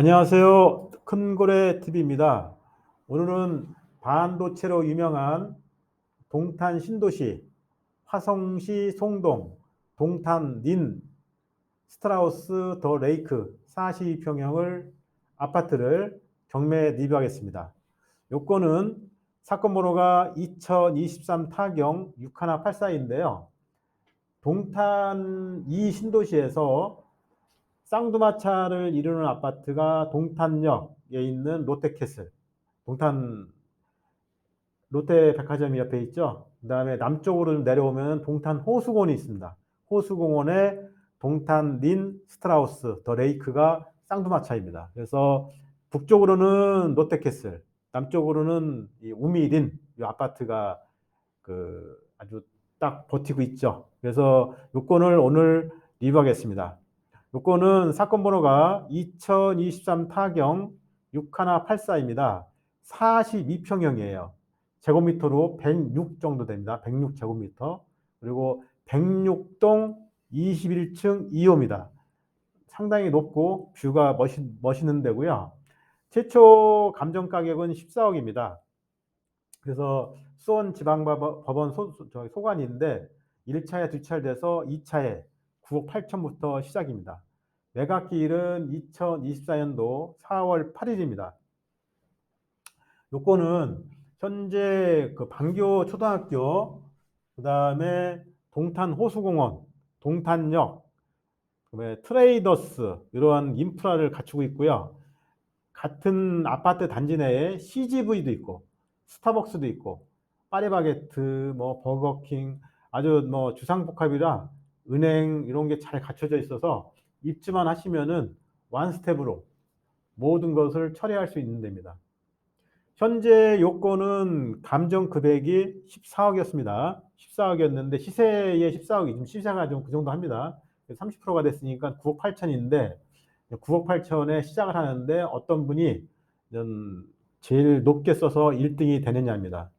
안녕하세요. 큰고래 TV입니다. 오늘은 반도체로 유명한 동탄 신도시, 화성시 송동, 동탄 닌, 스트라우스 더 레이크 42평형을 아파트를 경매 리뷰하겠습니다. 요건은 사건 번호가 2023 타경 6184인데요. 동탄 이 신도시에서 쌍두마차를 이루는 아파트가 동탄역에 있는 롯데캐슬, 동탄 롯데백화점이 옆에 있죠. 그 다음에 남쪽으로 내려오면 동탄 호수공원이 있습니다. 호수공원에 동탄 린 스트라우스 더 레이크가 쌍두마차입니다. 그래서 북쪽으로는 롯데캐슬, 남쪽으로는 이 우미린 이 아파트가 그 아주 딱 버티고 있죠. 그래서 요건을 오늘 리뷰하겠습니다. 요건은 사건 번호가 2023 타경 6184입니다. 42평형이에요. 제곱미터로 106 정도 됩니다. 106 제곱미터. 그리고 106동 21층 2호입니다. 상당히 높고 뷰가 멋있, 멋있는 데고요. 최초 감정 가격은 14억입니다. 그래서 수원 지방법원 소, 소, 소관인데 1차에 두차돼서 2차에 9억 8천부터 시작입니다. 매각기일은 2024년도 4월 8일입니다. 요건은 현재 그 방교 초등학교, 그 다음에 동탄 호수공원, 동탄역, 그다음에 트레이더스 이러한 인프라를 갖추고 있고요. 같은 아파트 단지 내에 CGV도 있고 스타벅스도 있고 파리바게트, 뭐 버거킹 아주 뭐 주상복합이라 은행 이런 게 잘 갖춰져 있어서 입주만 하시면은 완스텝으로 모든 것을 처리할 수 있는 데입니다. 현재 요건은 감정 금액이 14억이었습니다. 14억이었는데 시세의 14억이 지금 시세가 좀 그 정도 합니다. 30%가 됐으니까 9억 8천인데 9억 8천에 시작을 하는데 어떤 분이 제일 높게 써서 1등이 되느냐입니다.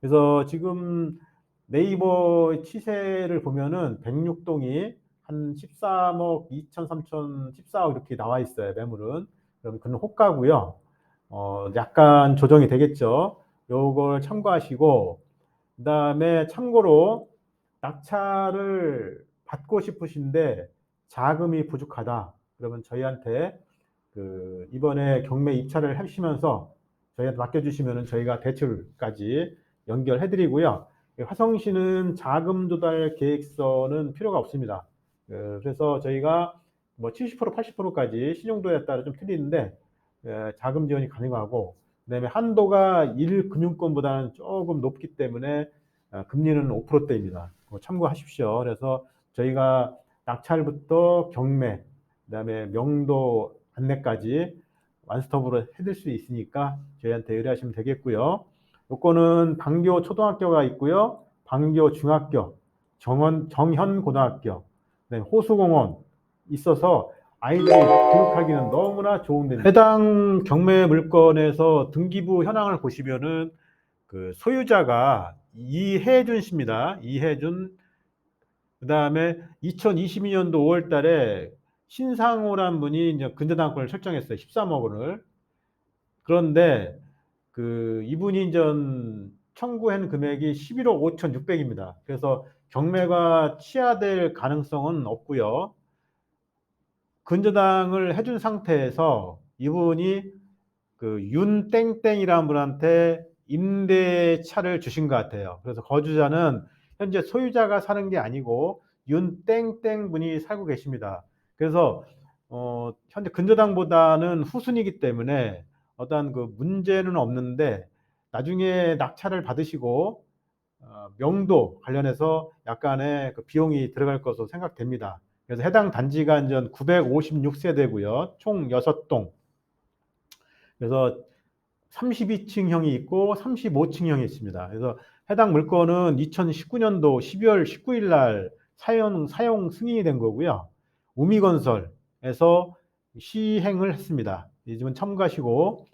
그래서 지금 네이버 시세를 보면은 106동이 한 13억 2천, 3천, 14억 이렇게 나와 있어요. 매물은. 그럼 그는 호가고요. 어, 약간 조정이 되겠죠. 요걸 참고하시고 그다음에 참고로 낙찰을 받고 싶으신데 자금이 부족하다. 그러면 저희한테 그 이번에 경매 입찰을 하시면서 저희한테 맡겨주시면은 저희가 대출까지 연결해 드리고요. 화성시는 자금 조달 계획서는 필요가 없습니다. 어, 그래서 저희가 뭐 70% 80%까지 신용도에 따라 좀 틀리는데 어, 자금 지원이 가능하고 그다음에 한도가 1금융권보다는 조금 높기 때문에 어, 금리는 5%대입니다. 참고하십시오. 그래서 저희가 낙찰부터 경매, 그다음에 명도 안내까지 완스톱으로 해드릴 수 있으니까 저희한테 의뢰하시면 되겠고요. 요거는 방교 초등학교가 있고요. 방교 중학교, 정원, 정현 고등학교, 호수공원 있어서 아이들이 교육하기는 너무나 좋은데 해당 경매 물건에서 등기부 현황을 보시면은 그 소유자가 이혜준 씨입니다. 이혜준 그 다음에 2022년도 5월 달에 신상호란 분이 이제 근저당권을 설정했어요. 13억 원을. 그런데 그 이분이 전 청구한 금액이 11억 5천6백입니다 그래서 경매가 취하될 가능성은 없고요. 근저당을 해준 상태에서 이분이 그 윤땡땡이라는 분한테 임대차를 주신 것 같아요. 그래서 거주자는 현재 소유자가 사는 게 아니고 윤땡땡 분이 살고 계십니다. 그래서 어, 현재 근저당보다는 후순이기 때문에 어떠한 그 문제는 없는데 나중에 낙찰을 받으시고 어, 명도 관련해서 약간의 그 비용이 들어갈 것으로 생각됩니다. 그래서 해당 단지가 이제 956세대고요. 총 6동. 그래서 32층형이 있고 35층형이 있습니다. 그래서 해당 물건은 2019년도 12월 19일 날 사용, 사용 승인이 된 거고요. 우미건설에서 시행을 했습니다. 이 집은 참고하시고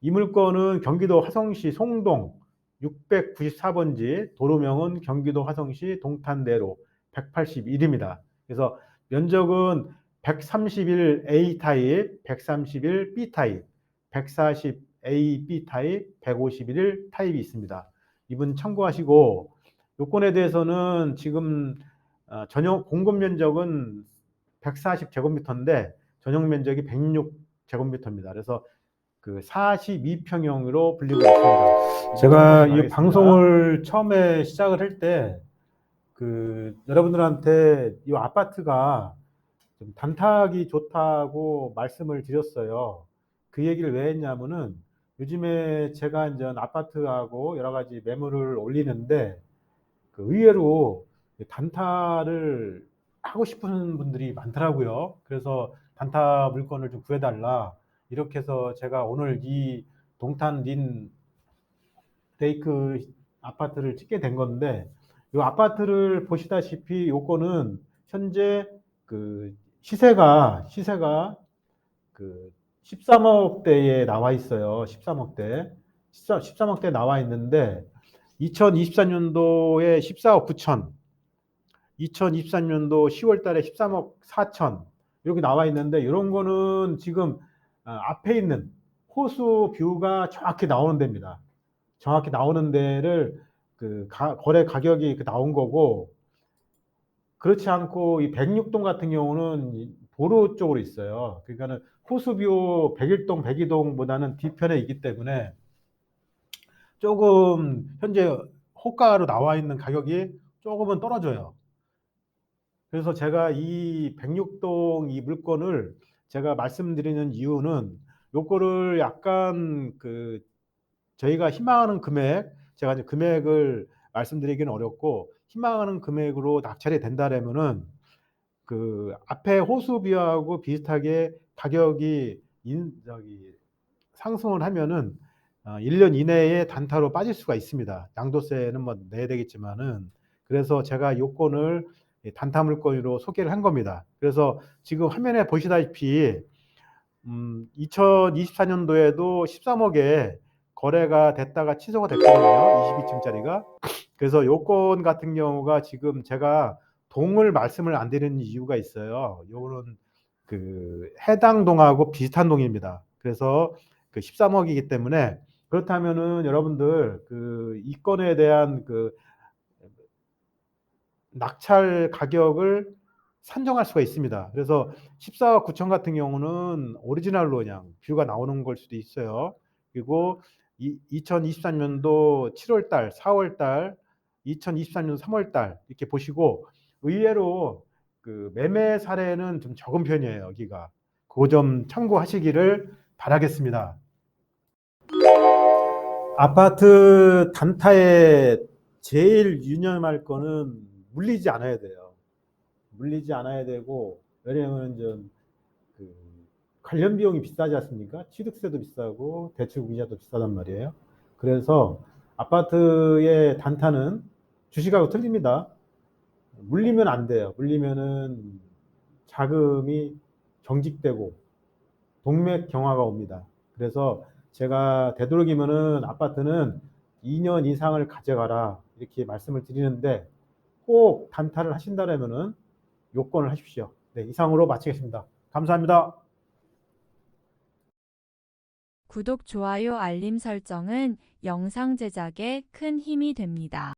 이 물건은 경기도 화성시 송동 694번지 도로명은 경기도 화성시 동탄대로 181입니다. 그래서 면적은 131A 타입, 131B 타입, 140A, B 타입, 151 타입이 있습니다. 이분 참고하시고 요건에 대해서는 지금 어, 전용 공급 면적은 140제곱미터인데 전용 면적이 106 제곱미터입니다. 그래서 그 42평형으로 불리고 있습니다. 제가 이 알겠습니다. 방송을 처음에 시작을 할 때 그 여러분들한테 이 아파트가 좀 단탁이 좋다고 말씀을 드렸어요. 그 얘기를 왜 했냐면은 요즘에 제가 이제 아파트하고 여러 가지 매물을 올리는데 그 의외로 단타를 하고 싶은 분들이 많더라고요. 그래서 단타 물건을 좀 구해달라. 이렇게 해서 제가 오늘 이 동탄 린 레이크 아파트를 찍게 된 건데, 이 아파트를 보시다시피 요거는 현재 그 시세가, 시세가 그 13억대에 나와 있어요. 13억대. 13억대 나와 있는데, 2024년도에 14억 9천, 2023년도 10월 달에 13억 4천, 이렇게 나와 있는데, 이런 거는 지금 아, 앞에 있는 호수 뷰가 정확히 나오는 데입니다. 정확히 나오는 데를 그 가- 거래 가격이 그 나온 거고, 그렇지 않고 이 106동 같은 경우는 이 도로 쪽으로 있어요. 그러니까는 호수뷰 101동, 102동보다는 뒤편에 있기 때문에 조금 현재 호가로 나와 있는 가격이 조금은 떨어져요. 그래서 제가 이 106동 이 물건을 제가 말씀드리는 이유는 요거를 약간 그 저희가 희망하는 금액, 제가 이제 금액을 말씀드리기는 어렵고 희망하는 금액으로 낙찰이 된다라면은 그 앞에 호수비하고 비슷하게 가격이 인, 저기 상승을 하면은 어, 1년 이내에 단타로 빠질 수가 있습니다. 양도세는 뭐 내야 되겠지만은 그래서 제가 요건을 이 단타 물건으로 소개를 한 겁니다. 그래서 지금 화면에 보시다시피 음, 2024년도에도 13억에 거래가 됐다가 취소가 됐거든요. 22층짜리가. 그래서 요건 같은 경우가 지금 제가 동을 말씀을 안 드리는 이유가 있어요. 요거는 그 해당 동하고 비슷한 동입니다. 그래서 그 13억이기 때문에 그렇다면은 여러분들 그 이 건에 대한 그 낙찰 가격을 산정할 수가 있습니다. 그래서 14억 9천 같은 경우는 오리지널로 그냥 뷰가 나오는 걸 수도 있어요. 그리고 2023년도 7월 달, 4월 달, 2023년 3월 달 이렇게 보시고 의외로 그 매매 사례는 좀 적은 편이에요, 여기가. 그거 좀 참고하시기를 바라겠습니다. 아파트 단타에 제일 유념할 거는 물리지 않아야 돼요. 물리지 않아야 되고 왜냐하면 좀그 관련 비용이 비싸지 않습니까? 취득세도 비싸고 대출 이자도 비싸단 말이에요. 그래서 아파트의 단타는 주식하고 틀립니다. 물리면 안 돼요. 물리면은 자금이 경직되고 동맥 경화가 옵니다. 그래서 제가 되도록이면은 아파트는 2년 이상을 가져가라 이렇게 말씀을 드리는데 꼭 단타를 하신다면은 요건을 하십시오. 네, 이상으로 마치겠습니다. 감사합니다. 구독, 좋아요, 알림 설정은 영상 제작에 큰 힘이 됩니다.